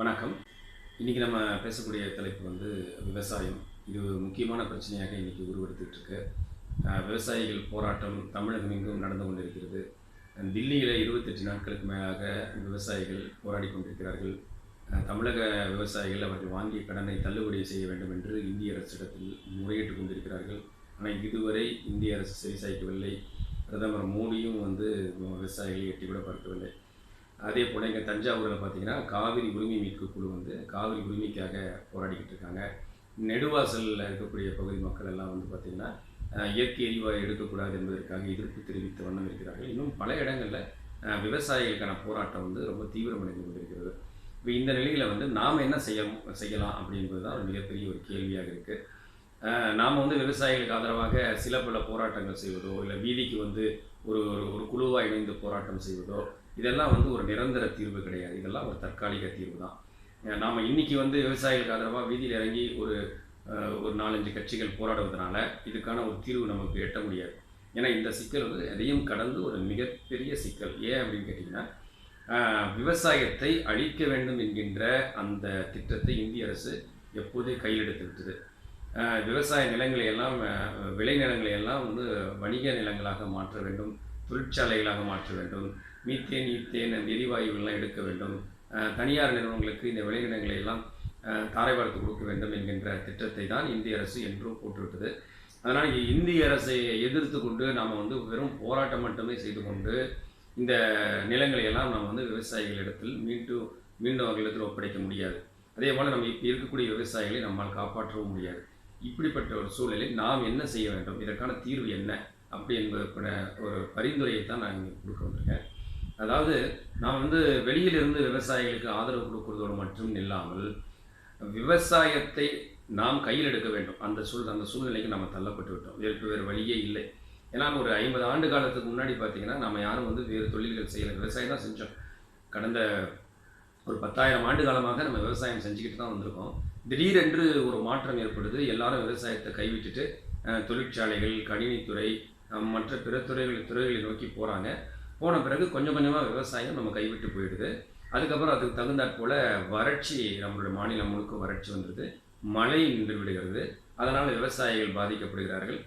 வணக்கம். இன்றைக்கி நம்ம பேசக்கூடிய தலைப்பு வந்து விவசாயம். இது ஒரு முக்கியமான பிரச்சனையாக இன்றைக்கி உருவெடுத்துட்டு இருக்கு விவசாயிகள் போராட்டம் தமிழகம் எங்கும் நடந்து கொண்டிருக்கிறது. தில்லியில் இருபத்தெட்டு நாட்களுக்கு மேலாக விவசாயிகள் போராடி கொண்டிருக்கிறார்கள். தமிழக விவசாயிகள் அவர்கள் வாங்கிய கடனை தள்ளுபடி செய்ய வேண்டும் என்று இந்திய அரசிடத்தில் முறையிட்டு கொண்டிருக்கிறார்கள். ஆனால் இதுவரை இந்திய அரசு செவிசாய்க்கவில்லை பிரதமர் மோடியும் வந்து விவசாயிகளை எட்டி கூட பார்க்கவில்லை. அதே போல் இங்கே தஞ்சாவூரில் பார்த்தீங்கன்னா காவிரி உரிமை மீட்பு குழு வந்து காவிரி உரிமைக்காக போராடிக்கிட்டு இருக்காங்க. நெடுவாசலில் இருக்கக்கூடிய பகுதி மக்கள் எல்லாம் வந்து பார்த்திங்கன்னா இயற்கை எரிவாயு எடுக்கக்கூடாது என்பதற்காக எதிர்ப்பு தெரிவித்த வண்ணம் இருக்கிறார்கள். இன்னும் பல இடங்களில் விவசாயிகளுக்கான போராட்டம் வந்து ரொம்ப தீவிரமடைந்து கொண்டிருக்கிறது. இப்போ இந்த நிலையில் வந்து நாம் என்ன செய்ய செய்யலாம் அப்படின்றது தான் ஒரு மிகப்பெரிய ஒரு கேள்வியாக இருக்குது நாம் வந்து விவசாயிகளுக்கு ஆதரவாக சில பல போராட்டங்கள் செய்வதோ இல்லை வீதிக்கு வந்து ஒரு ஒரு- ஒரு குழுவாக இணைந்து போராட்டம் செய்வதோ இதெல்லாம் வந்து ஒரு நிரந்தர தீர்வு கிடையாது. இதெல்லாம் ஒரு தற்காலிக தீர்வு தான் நாம் இன்றைக்கி இன்னைக்கு வந்து விவசாயிகளுக்கு ஆதரவாக வீதியில் இறங்கி ஒரு ஒரு நாலஞ்சு கட்சிகள் போராடுவதனால இதுக்கான ஒரு தீர்வு நமக்கு எட்ட முடியாது. ஏன்னா இந்த சிக்கல் வந்து எதையும் கடந்து ஒரு மிகப்பெரிய சிக்கல். ஏன் அப்படின்னு கேட்டிங்கன்னா விவசாயத்தை அழிக்க வேண்டும் என்கின்ற அந்த திட்டத்தை இந்திய அரசு எப்போதே கையில் விட்டது. விவசாய நிலங்களை எல்லாம் விளைநிலங்களை நிலங்களை எல்லாம் வந்து வணிக நிலங்களாக மாற்ற வேண்டும் தொழிற்சாலைகளாக மாற்ற வேண்டும் மீத்தேன் ஈத்தேன் அந்த எரிவாயுவெல்லாம் எடுக்க வேண்டும். தனியார் நிறுவனங்களுக்கு இந்த விளைநிலங்களை எல்லாம் தாரைவாரத்து கொடுக்க வேண்டும் என்கின்ற திட்டத்தை தான் இந்திய அரசு என்றும் போட்டுவிட்டது. அதனால் இந்திய அரசை எதிர்த்து கொண்டு நாம் வந்து வெறும் போராட்டம் மட்டுமே செய்து கொண்டு இந்த நிலங்களை எல்லாம் நாம் வந்து விவசாயிகளிடத்தில் மீண்டும் மீண்டும் அவர்களிடத்தில் ஒப்படைக்க முடியாது. அதே போல் நம்ம இப்போ இருக்கக்கூடிய விவசாயிகளை நம்மால் காப்பாற்றவும் முடியாது. இப்படிப்பட்ட ஒரு சூழலில் நாம் என்ன செய்ய வேண்டும்? இதற்கான தீர்வு என்ன? அப்படி என்பதற்கான ஒரு பரிந்துரையை தான் நான் இங்கே கொடுக்க வந்திருக்கேன். அதாவது நாம் வந்து வெளியிலிருந்து விவசாயிகளுக்கு ஆதரவு கொடுக்கறதோடு மட்டும் இல்லாமல் விவசாயத்தை நாம் கையில் எடுக்க வேண்டும். அந்த சூழ் அந்த சூழ்நிலைக்கு நம்ம தள்ளப்பட்டு விட்டோம். வேறு வேறு வழியே இல்லை. ஏன்னா ஒரு ஐம்பது ஆண்டு காலத்துக்கு முன்னாடி பார்த்தீங்கன்னா நம்ம யாரும் வந்து வேறு தொழில்கள் செய்யலை. விவசாயம் தான் செஞ்சோம். கடந்த ஒரு பத்தாயிரம் ஆண்டு காலமாக நம்ம விவசாயம் செஞ்சுக்கிட்டு தான் வந்திருக்கோம். திடீரென்று ஒரு மாற்றம் ஏற்படுது. எல்லாரும் விவசாயத்தை கைவிட்டுட்டு தொழிற்சாலைகள் கணினித்துறை மற்ற பிற துறைகள் துறைகளை நோக்கி போகிறாங்க போன பிறகு கொஞ்சம் கொஞ்சமாக விவசாயம் நம்ம கைவிட்டு போயிடுது. அதுக்கப்புறம் அதுக்கு தகுந்தாற் போல் வறட்சி நம்மளுடைய மாநிலம் முழுக்க வறட்சி வந்துடுது மழை நின்று விடுகிறது. அதனால் விவசாயிகள் பாதிக்கப்படுகிறார்கள்.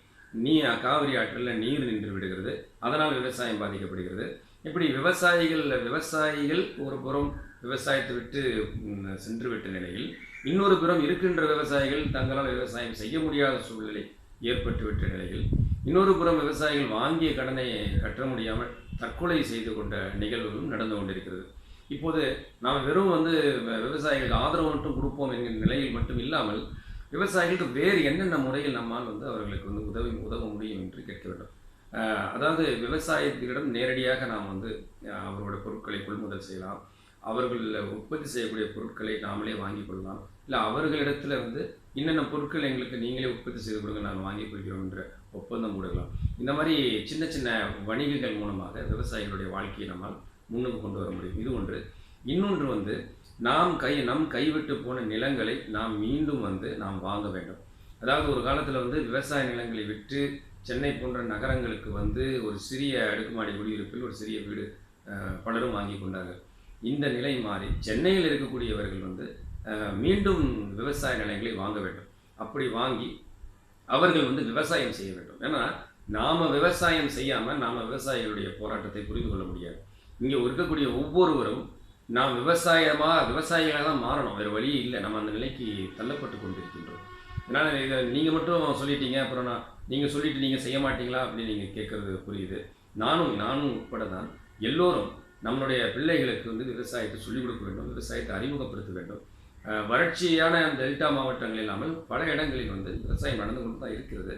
நீ காவிரி ஆற்றில் நீர் நின்று விடுகிறது. அதனால் விவசாயம் பாதிக்கப்படுகிறது. இப்படி விவசாயிகள் விவசாயிகள் ஒரு புறம் விவசாயத்தை விட்டு சென்று விட்ட நிலையில் இன்னொரு புறம் இருக்கின்ற விவசாயிகள் தங்களால் விவசாயம் செய்ய முடியாத சூழ்நிலை ஏற்பட்டு விட்ட நிலையில் இன்னொரு புறம் விவசாயிகள் வாங்கிய கடனை கட்ட முடியாமல் தற்கொலை செய்து கொண்ட நிகழ்வுகளும் நடந்து கொண்டிருக்கிறது. இப்போது நாம் வெறும் வந்து விவசாயிகளுக்கு ஆதரவு மட்டும் கொடுப்போம் என்கிற நிலையில் மட்டும் இல்லாமல் விவசாயிகளுக்கு வேறு என்னென்ன முறையில் நம்மால் வந்து அவர்களுக்கு வந்து உதவி உதவ முடியும் என்று கேட்க வேண்டும். அதாவது விவசாயத்திடம் நேரடியாக நாம் வந்து அஹ், அவர்களோட பொருட்களை கொள்முதல் செய்யலாம். அவர்கள் உற்பத்தி செய்யக்கூடிய பொருட்களை நாமளே வாங்கிக் கொள்ளலாம். இல்லை அவர்களிடத்துல வந்து என்னென்ன பொருட்கள் எங்களுக்கு நீங்களே உற்பத்தி செய்து கொடுங்க நாங்கள் வாங்கிக் கொள்கிறோம் என்ற ஒப்பந்தம் கொடுக்கலாம் இந்த மாதிரி சின்ன சின்ன வணிகங்கள் மூலமாக விவசாயிகளுடைய வாழ்க்கையை நம்மால் முன்னுக்கு கொண்டு வர முடியும். இது ஒன்று. இன்னொன்று வந்து நாம் கை நம் கைவிட்டு போன நிலங்களை நாம் மீண்டும் வந்து நாம் வாங்க வேண்டும். அதாவது ஒரு காலத்தில் வந்து விவசாய நிலங்களை விற்று சென்னை போன்ற நகரங்களுக்கு வந்து ஒரு சிறிய அடுக்குமாடி குடியிருப்பில் ஒரு சிறிய வீடு பலரும் வாங்கி கொண்டார்கள். இந்த நிலை மாறி சென்னையில் இருக்கக்கூடியவர்கள் வந்து மீண்டும் விவசாய நிலங்களை வாங்க வேண்டும். அப்படி வாங்கி அவர்கள் வந்து விவசாயம் செய்ய வேண்டும். ஏன்னா நாம் விவசாயம் செய்யாமல் நாம் விவசாயிகளுடைய போராட்டத்தை புரிந்து கொள்ள முடியாது. இங்கே இருக்கக்கூடிய ஒவ்வொருவரும் நாம் விவசாயமாக விவசாயிகளாக தான் மாறணும். வேறு வழி இல்லை. நம்ம அந்த நிலைக்கு தள்ளப்பட்டு கொண்டிருக்கின்றோம். ஏன்னா இதை நீங்கள் மட்டும் சொல்லிட்டீங்க. அப்புறம் நான் நீங்கள் சொல்லிட்டு நீங்கள் செய்ய மாட்டீங்களா? அப்படின்னு நீங்கள் கேட்குறது புரியுது. நானும் நானும் உட்பட தான் எல்லோரும் நம்மளுடைய பிள்ளைகளுக்கு வந்து விவசாயத்தை சொல்லிக் கொடுக்க வேண்டும் விவசாயத்தை அறிமுகப்படுத்த வேண்டும். வறட்சியான அந்த டெல்டா மாவட்டங்கள் இல்லாமல் பல இடங்களில் வந்து விவசாயம் நடந்து கொண்டு தான் இருக்கிறது.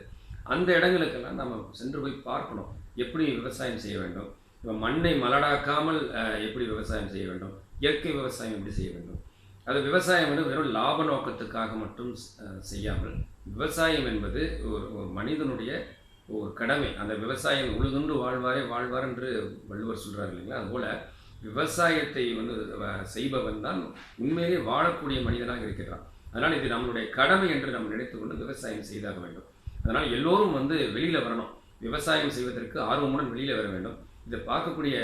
அந்த இடங்களுக்கெல்லாம் நம்ம சென்று போய் பார்க்கணும். எப்படி விவசாயம் செய்ய வேண்டும்? இப்போ மண்ணை மலடாக்காமல் எப்படி விவசாயம் செய்ய வேண்டும்? இயற்கை விவசாயம் எப்படி செய்ய வேண்டும்? அது விவசாயம் வந்து வெறும் லாப நோக்கத்துக்காக மட்டும் செய்யாமல் விவசாயம் என்பது ஒரு மனிதனுடைய ஒரு கடமை. அந்த விவசாயம் உழுதுண்டு வாழ்வாரே வாழ்வார் என்று வள்ளுவர் சொல்கிறார் இல்லைங்களா? அதுபோல் விவசாயத்தை வந்து செய்பவன் தான் உண்மையிலே வாழக்கூடிய மனிதனாக இருக்கிறான். அதனால் இது நம்மளுடைய கடமை என்று நாம் நினைத்துக்கொண்டு விவசாயம் செய்தாக வேண்டும். அதனால் எல்லோரும் வந்து வெளியில் வரணும். விவசாயம் செய்வதற்கு ஆர்வமுடன் வெளியில் வர வேண்டும். இதை பார்க்கக்கூடிய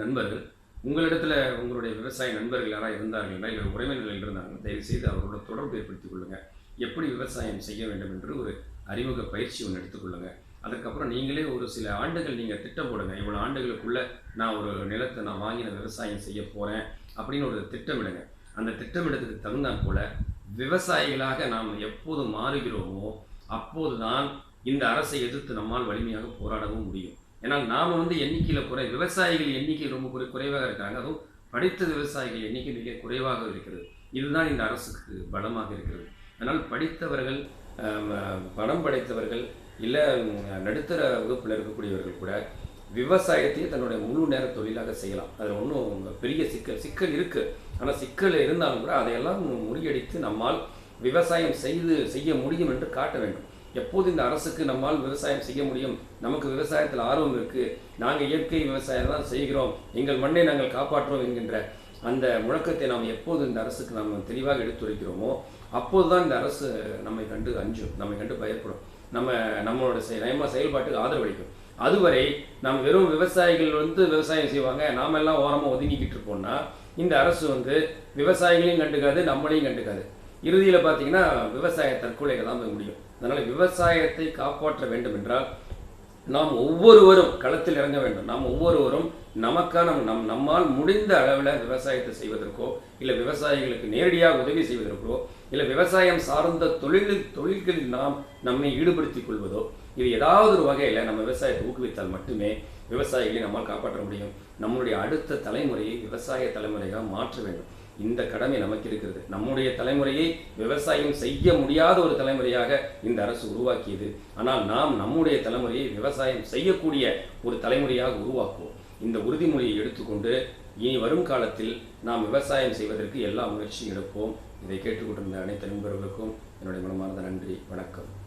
நண்பர்கள் உங்களிடத்தில் உங்களுடைய விவசாய நண்பர்கள் யாராக இருந்தார்கள்? இல்லை உறவினர்கள் இருந்தாங்க தயவு செய்து அவர்களோட தொடர்பு ஏற்படுத்திக் கொள்ளுங்கள் எப்படி விவசாயம் செய்ய வேண்டும் என்று ஒரு அறிமுக பயிற்சி ஒன்று எடுத்துக்கொள்ளுங்க. அதுக்கப்புறம் நீங்களே ஒரு சில ஆண்டுகள் நீங்கள் திட்டம் போடுங்க. இவ்வளோ ஆண்டுகளுக்குள்ளே நான் ஒரு நிலத்தை நான் வாங்கி நான் விவசாயம் செய்ய போகிறேன் அப்படின்னு ஒரு திட்டமிடுங்க அந்த திட்டமிடத்துக்கு தகுந்தாற் போல விவசாயிகளாக நாம் எப்போது மாறுகிறோமோ அப்போதுதான் இந்த அரசை எதிர்த்து நம்மால் வலிமையாக போராடவும் முடியும். ஏன்னால் நாம் வந்து எண்ணிக்கையில் குறை விவசாயிகள் எண்ணிக்கை ரொம்ப குறை குறைவாக இருக்காங்க. அதுவும் படித்த விவசாயிகள் எண்ணிக்கை மிக குறைவாக இருக்கிறது. இதுதான் இந்த அரசுக்கு பலமாக இருக்கிறது. அதனால் படித்தவர்கள் பணம் படைத்தவர்கள் இல்லை நடுத்தர வகுப்பில் இருக்கக்கூடியவர்கள் கூட விவசாயத்தையே தன்னுடைய முழு நேர தொழிலாக செய்யலாம். அதில் ஒன்றும் பெரிய சிக்கல் சிக்கல் இருக்குது ஆனால் சிக்கல் இருந்தாலும் கூட அதையெல்லாம் முறியடித்து நம்மால் விவசாயம் செய்து செய்ய முடியும் என்று காட்ட வேண்டும். எப்போது இந்த அரசுக்கு நம்மால் விவசாயம் செய்ய முடியும்? நமக்கு விவசாயத்தில் ஆர்வம் இருக்குது நாங்கள் இயற்கை விவசாயம் தான் செய்கிறோம். எங்கள் மண்ணை நாங்கள் காப்பாற்றுவோம் என்கின்ற அந்த முழக்கத்தை நாம் எப்போது இந்த அரசுக்கு நாம் தெளிவாக எடுத்துரைக்கிறோமோ அப்போது தான் இந்த அரசு நம்மை கண்டு அஞ்சும் நம்மை கண்டு பயப்படும். நம்ம நம்மளோட செய் நம்ம செயல்பாட்டுக்கு ஆதரவளிக்கும். அதுவரை நாம் வெறும் விவசாயிகள் வந்து விவசாயம் செய்வாங்க நாம எல்லாம் ஓரமாக ஒதுங்கிக்கிட்டு இருப்போம்னா இந்த அரசு வந்து விவசாயிகளையும் கண்டுக்காது நம்மளையும் கண்டுக்காது. இறுதியில் பார்த்தீங்கன்னா விவசாய தற்கொலைகள் தான் போய் முடியும். அதனால் விவசாயத்தை காப்பாற்ற வேண்டும் என்றால் நாம் ஒவ்வொருவரும் களத்தில் இறங்க வேண்டும். நாம் ஒவ்வொருவரும் நமக்கான நம் நம்மால் முடிந்த அளவில் விவசாயத்தை செய்வதற்கோ இல்லை விவசாயிகளுக்கு நேரடியாக உதவி செய்வதற்கோ இல்லை விவசாயம் சார்ந்த தொழிலில் தொழில்களில் நாம் நம்மை ஈடுபடுத்திக் கொள்வதோ இது ஏதாவது ஒரு வகையில் நம்ம விவசாயத்தை ஊக்குவித்தால் மட்டுமே விவசாயிகளை நம்மால் காப்பாற்ற முடியும். நம்மளுடைய அடுத்த தலைமுறையை விவசாய தலைமுறையாக மாற்ற வேண்டும். இந்த கடமை நமக்கு இருக்கிறது. நம்முடைய தலைமுறையை விவசாயம் செய்ய முடியாத ஒரு தலைமுறையாக இந்த அரசு உருவாக்கியது. ஆனால் நாம் நம்முடைய தலைமுறையை விவசாயம் செய்யக்கூடிய ஒரு தலைமுறையாக உருவாக்குவோம். இந்த உறுதிமொழியை எடுத்துக்கொண்டு இனி வரும் காலத்தில் நாம் விவசாயம் செய்வதற்கு எல்லா முயற்சியும் எடுப்போம். இதை கேட்டுக்கொண்டிருந்த அனைத்து நண்பர்களுக்கும் என்னுடைய மனமார்ந்த நன்றி. வணக்கம்.